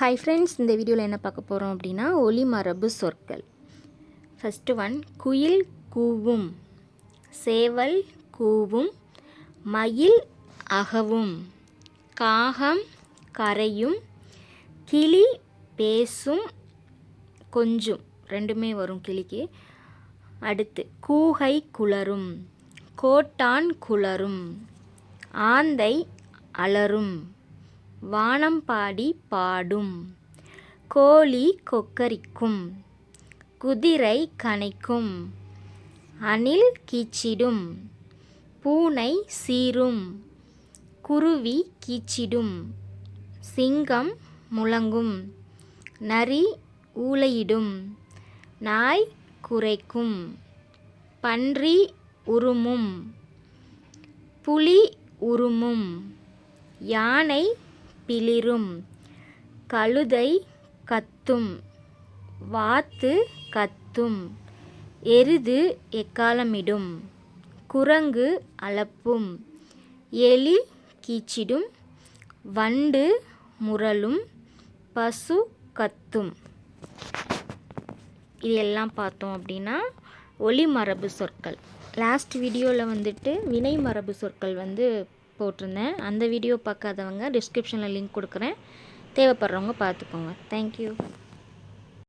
Hi friends இந்த வீடியோவில் என்ன பார்க்க போகிறோம் அப்படின்னா ஒலி மரபு சொற்கள். ஃபஸ்ட்டு ஒன் குயில் கூவும். சேவல் கூவும். மயில் அகவும். காகம் கரையும். கிளி பேசும். கொஞ்சம் ரெண்டுமே வரும் கிளிக்கு. அடுத்து கூகை குளரும். கோட்டான் குளரும். ஆந்தை அலரும். வானம்பாடி பாடும். கோழி கொக்கரிக்கும். குதிரை கனைக்கும். அணில் கீச்சிடும். பூனை சீரும். குருவி கீச்சிடும். சிங்கம் முழங்கும். நரி ஊளையிடும். நாய் குறைக்கும் பன்றி உருமும் புலி உருமும் யானை பிளிரும். கழுதை கத்தும். வாத்து கத்தும். எருது எக்காலமிடும். குரங்கு அளப்பும். எலி கீச்சிடும். வண்டு முரளும் பசு கத்தும். இது எல்லாம் பார்த்தோம் அப்படின்னா ஒளி மரபு சொற்கள். லாஸ்ட் வீடியோவில் வந்துட்டு வினை மரபு சொற்கள் வந்து போட்டிருந்தேன். அந்த வீடியோ பார்க்காதவங்க டிஸ்கிரிப்ஷனில் லிங்க் கொடுக்குறேன். தேவைப்படுறவங்க பார்த்துக்கோங்க. தேங்க்யூ